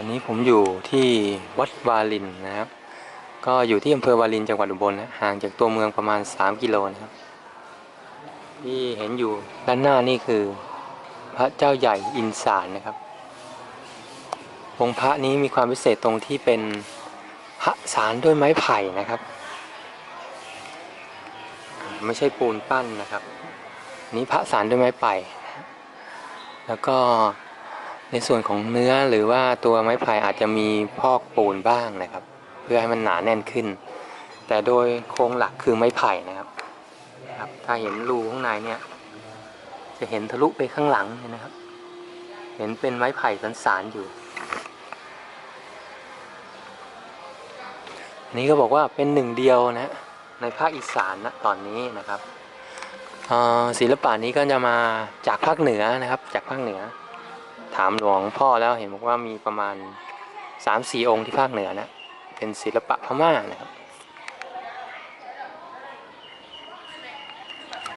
อันนี้ผมอยู่ที่วัดวาลินนะครับ ก็อยู่ที่อำเภอวาลินจังหวัดอุบลนะห่างจากตัวเมืองประมาณ 3 กิโลนะครับ ที่เห็นอยู่ด้านหน้านี่คือพระเจ้าใหญ่อินสารนะครับองค์พระนี้มีความพิเศษตรงที่เป็นพระสารด้วยไม้ไผ่นะครับ ไม่ใช่ปูนปั้นนะครับ นี่พระสารด้วยไม้ไผ่แล้วก็ ในส่วนของเนื้อหรือว่าตัวไม้ไผ่อาจจะมีพอกปูนบ้างนะครับ เพื่อให้มันหนาแน่นขึ้น แต่โดยโครงหลักคือไม้ไผ่นะครับครับถ้าเห็นรูข้างในเนี่ย จะเห็นทะลุไปข้างหลังเนี่ยนะครับ เห็นเป็นไม้ไผ่สันสานๆอยู่อันนี้ก็บอกว่าเป็นหนึ่งเดียวนะในภาคอีสานนะตอนนี้นะครับศิลปะนี้ก็จะมาจากภาคเหนือนะครับ จากภาคเหนือ ถามหลวงพ่อแล้วเห็นบอกว่ามีประมาณ3-4องค์ที่ภาคเหนือนะ เป็นศิลปะพม่านะครับ